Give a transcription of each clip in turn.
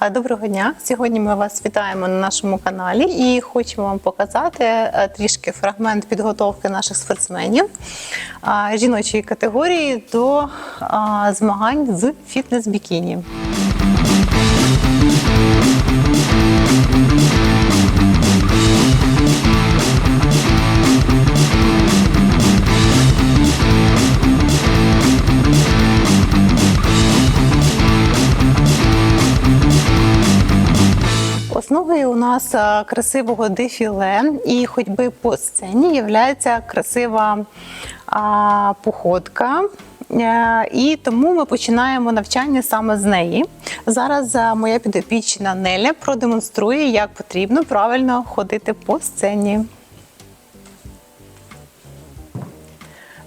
Доброго дня! Сьогодні ми вас вітаємо на нашому каналі і хочемо вам показати е, трішки фрагмент підготовки наших спортсменів жіночої категорії до змагань з фітнес-бікіні. Нас е, красивого дефіле і ходьби по сцені є красива а, походка. Е, І тому ми починаємо навчання саме з неї. Зараз е, моя підопічна Неля продемонструє, як потрібно правильно ходити по сцені.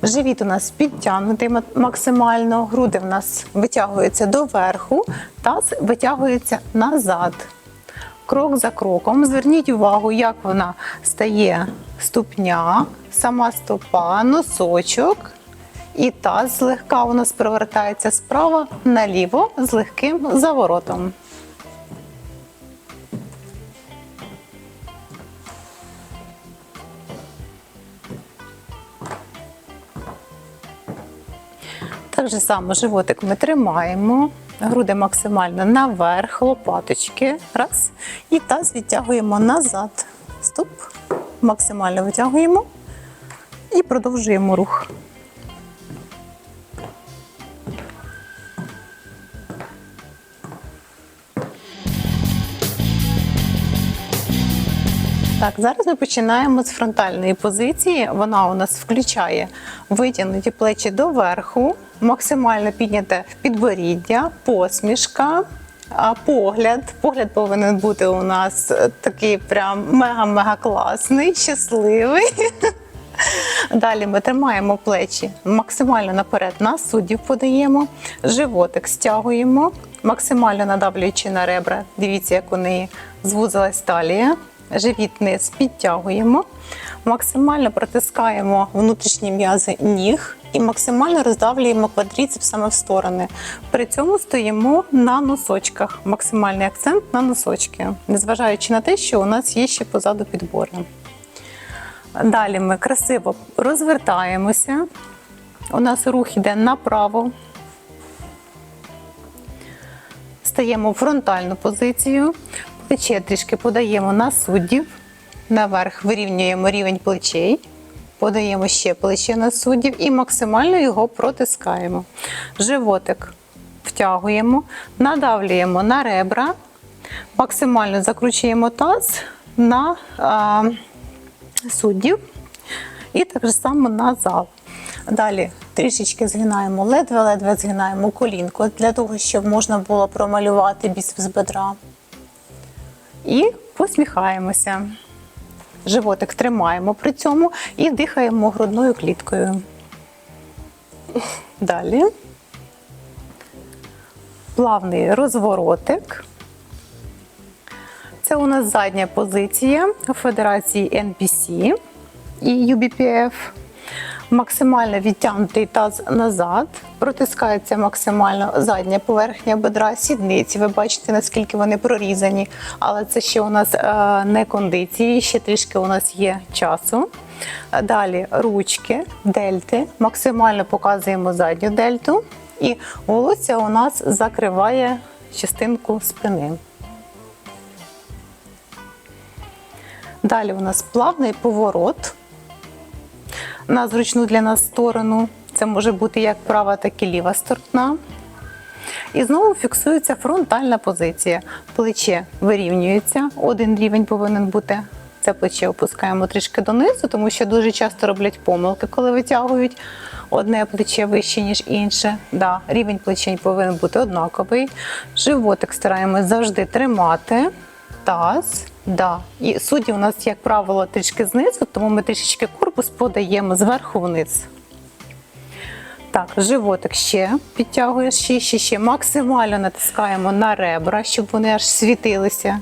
Живіт у нас підтягнутий максимально, груди в нас витягуються доверху, таз витягується назад. Крок за кроком. Зверніть увагу, як вона стає ступня, сама стопа, носочок. І таз злегка у нас провертається справа наліво з легким заворотом. Так же само животик ми тримаємо, груди максимально наверх, лопаточки. Раз. І таз відтягуємо назад. Стоп. Максимально витягуємо і продовжуємо рух. Так, зараз ми починаємо з фронтальної позиції. Вона у нас включає витягнуті плечі доверху, максимально підняте підборіддя, посмішка. А погляд, погляд повинен бути у нас е, такий прям мега-мега класний, щасливий. Далі ми тримаємо плечі максимально наперед на суддів подаємо, животик стягуємо, максимально надавлюючи на ребра. Дивіться, як у неї звузилась талія. Живіт низ підтягуємо, максимально протискаємо внутрішні м'язи ніг і максимально роздавлюємо квадріцеп саме в сторони. При цьому стоїмо на носочках. Максимальний акцент на носочки, незважаючи на те, що у нас є ще позаду підбори. Далі ми красиво розвертаємося. У нас рух йде направо. Стаємо в фронтальну позицію. Плече трішки подаємо на суддів. Наверх вирівнюємо рівень плечей. Подаємо ще плече на суддів і максимально його протискаємо. Животик втягуємо, надавлюємо на ребра, максимально закручуємо таз на а, суддів і так само на зал. Далі трішечки згинаємо, ледве-ледве згинаємо колінко для того, щоб можна було промалювати біцепс бедра. І посміхаємося. Животик тримаємо при цьому і дихаємо грудною кліткою. Далі. Плавний розворотик. Це у нас задня позиція Федерації NPC і UBPF. Максимально відтягнутий таз назад, протискається максимально задня поверхня бедра, сідниці. Ви бачите, наскільки вони прорізані, але це ще у нас е, не кондиції, ще трішки у нас є часу. Далі ручки, дельти. Максимально показуємо задню дельту, і волосся у нас закриває частинку спини. Далі у нас плавний поворот на зручну для нас сторону. Це може бути як права, так і ліва сторона. І знову фіксується фронтальна позиція. Плече вирівнюється. Один рівень повинен бути. Це плече опускаємо трішки донизу, тому що дуже часто роблять помилки, коли витягують одне плече вище, ніж інше. Да, рівень плечень повинен бути однаковий. Животик стараємось завжди тримати. Таз, да. І судді у нас, як правило, трішки знизу, тому ми трішечки корпус подаємо зверху вниз. Так, животик ще підтягує, ще, ще, ще. Максимально натискаємо на ребра, щоб вони аж світилися.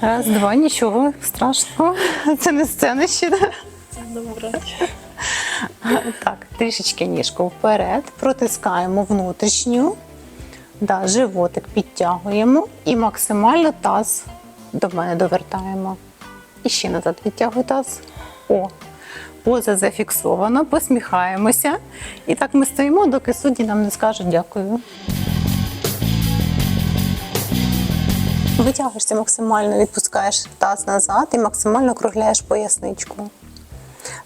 Раз, два, нічого страшного. Це не сцена ще. Добре. Так, трішечки ніжку вперед, протискаємо внутрішню. Да, животик підтягуємо і максимально таз до мене довертаємо. І ще назад відтягую таз. О, поза зафіксована, посміхаємося. І так ми стоїмо, доки судді нам не скажуть дякую. Витягуєшся максимально, відпускаєш таз назад і максимально округляєш поясничку.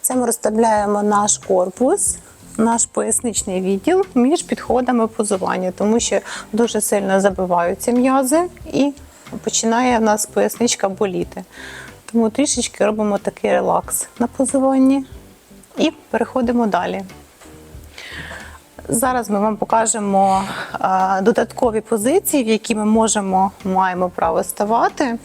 Це ми розставляємо наш корпус, наш поясничний відділ між підходами позування, тому що дуже сильно забиваються м'язи і починає в нас поясничка боліти. Тому трішечки робимо такий релакс на позуванні і переходимо далі. Зараз ми вам покажемо е, додаткові позиції, в які ми можемо маємо право ставати. Е,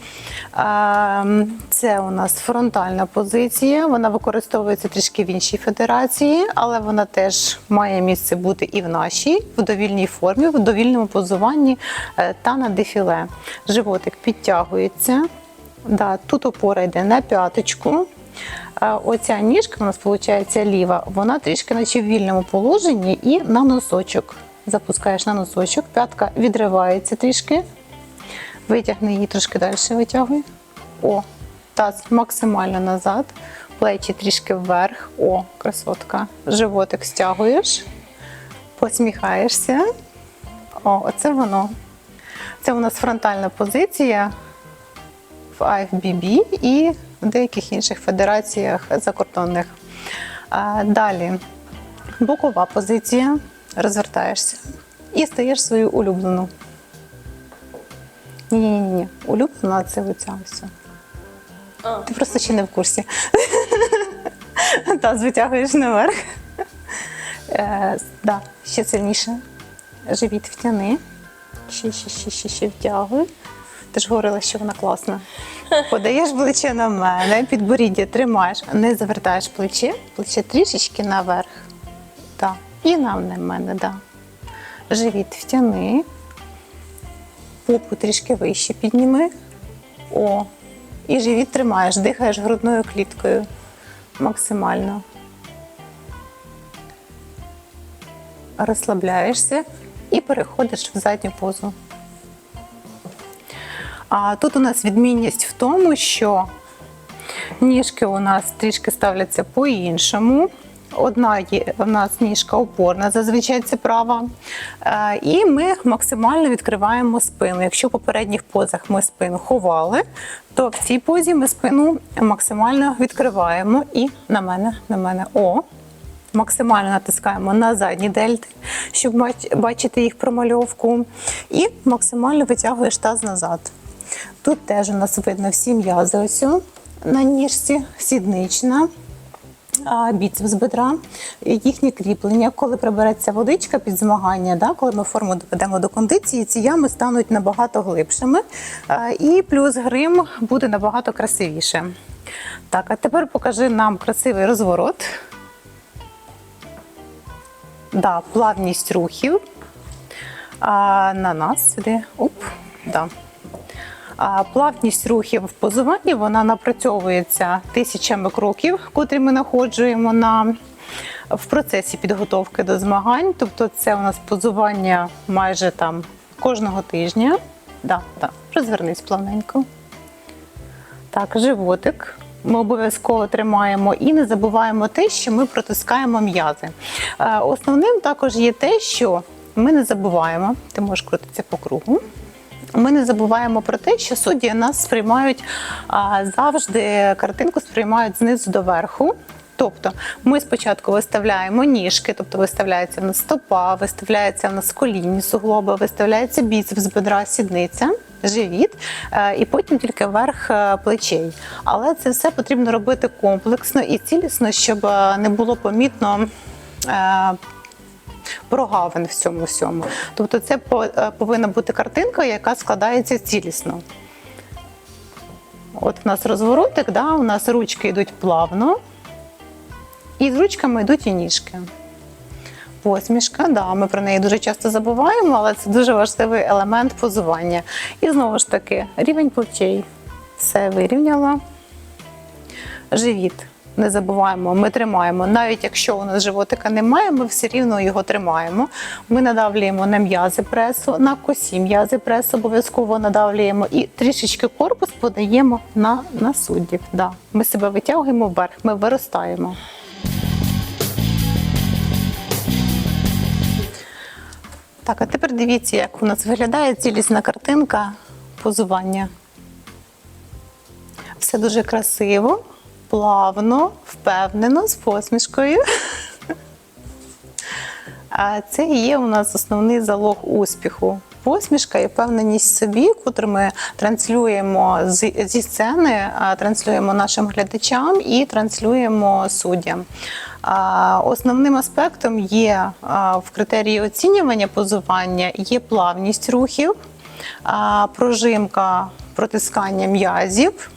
це у нас фронтальна позиція. Вона використовується трішки в іншій федерації, але вона теж має місце бути і в нашій, в довільній формі, в довільному позуванні е, та на дефіле. Животик підтягується. Да, тут опора йде на п'яточку. Оця ніжка у нас виходить ліва, вона трішки наче в вільному положенні і на носочок. Запускаєш на носочок, п'ятка відривається трішки. Витягни її трошки далі, витягуй. О, таз максимально назад, плечі трішки вверх. О, красотка. Животик стягуєш, посміхаєшся. О, оце воно. Це у нас фронтальна позиція в IFBB і в деяких інших федераціях закордонних. Далі бокова позиція, розвертаєшся і стаєш свою улюблену. Ні, ні, ні, улюблена це оця ось. Ти просто ще не в курсі. Таз витягуєш наверх. Е, да, ще сильніше. Живіт втяни. Ще, ще, ще, ще, ще втягуй. Ти ж говорила, що вона класна. Подаєш плече на мене, підборіддя тримаєш, не завертаєш плече, плече трішечки наверх. Так. І на мене, да. Живіт втяни. Попу трішки вище підніми. О. І живіт тримаєш, дихаєш грудною кліткою максимально. Розслабляєшся і переходиш в задню позу. А тут у нас відмінність в тому, що ніжки у нас трішки ставляться по-іншому. Одна є у нас ніжка опорна, зазвичай це права. Е, І ми максимально відкриваємо спину. Якщо в попередніх позах ми спину ховали, то в цій позі ми спину максимально відкриваємо. І на мене, на мене, о. Максимально натискаємо на задні дельти, щоб бачити їх промальовку. І максимально витягуєш таз назад. Тут теж у нас видно всі м'язи ось на ніжці, сіднична, біцепс бедра, їхнє кріплення. Коли прибереться водичка під змагання, да, коли ми форму доведемо до кондиції, ці ями стануть набагато глибшими. І плюс грим буде набагато красивіше. Так, а тепер покажи нам красивий розворот. Да, плавність рухів. А, на нас сюди. Оп, да. Плавність рухів в позуванні вона напрацьовується тисячами кроків, котрі ми знаходжуємо на в процесі підготовки до змагань. Тобто, це у нас позування майже там кожного тижня. Да, да. Розвернись плавненько. Так, животик. Ми обов'язково тримаємо і не забуваємо те, що ми протискаємо м'язи. Е, Основним також є те, що ми не забуваємо, ти можеш крутитися по кругу. Ми не забуваємо про те, що судді нас сприймають завжди картинку сприймають знизу до верху. Тобто ми спочатку виставляємо ніжки, тобто виставляється в нас стопа, виставляється в нас колінні суглоби, виставляється біцепс, бедра, сідниця, живіт, е, і потім тільки верх е, плечей. Але це все потрібно робити комплексно і цілісно, щоб е, не було помітно. Прогавин в цьому всьому. Тобто це е, повинна бути картинка, яка складається цілісно. От у нас розворотик, да, у нас ручки йдуть плавно, і з ручками йдуть і ніжки. Посмішка, да, ми про неї дуже часто забуваємо, але це дуже важливий елемент позування. І знову ж таки, рівень плечей. Все вирівняла. Живіт не забуваємо, ми тримаємо. Навіть якщо у нас животика немає, ми все рівно його тримаємо. Ми надавлюємо на м'язи пресу, на косі м'язи пресу обов'язково надавлюємо і трішечки корпус подаємо на, на суддів. Да. Ми себе витягуємо вверх, ми виростаємо. Так, а тепер дивіться, як у нас виглядає цілісна картинка позування. Все дуже красиво, плавно, впевнено, з посмішкою. Це є у нас основний залог успіху. Посмішка і впевненість в собі, котру ми транслюємо зі сцени, транслюємо нашим глядачам і транслюємо суддям. Основним аспектом є в критерії оцінювання позування є плавність рухів, прожимка протискання м'язів.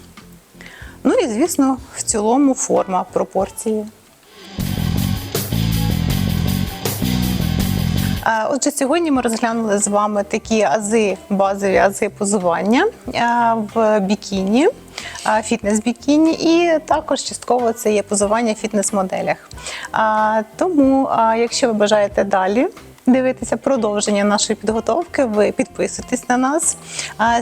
Ну і, звісно, в цілому форма пропорції. Отже, сьогодні ми розглянули з вами такі ази, базові ази позування в бікіні, фітнес-бікіні, і також частково це є позування в фітнес-моделях. Тому, якщо ви бажаєте далі. Дивитися продовження нашої підготовки. Ви підписуйтесь на нас,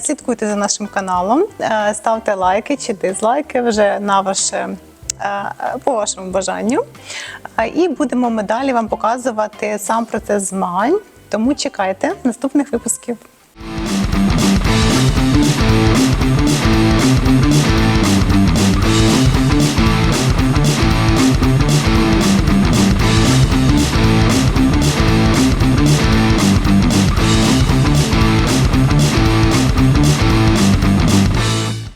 слідкуйте за нашим каналом, ставте лайки чи дизлайки вже на ваше по вашому бажанню. І будемо ми далі вам показувати сам процес змагань. Тому чекайте наступних випусків.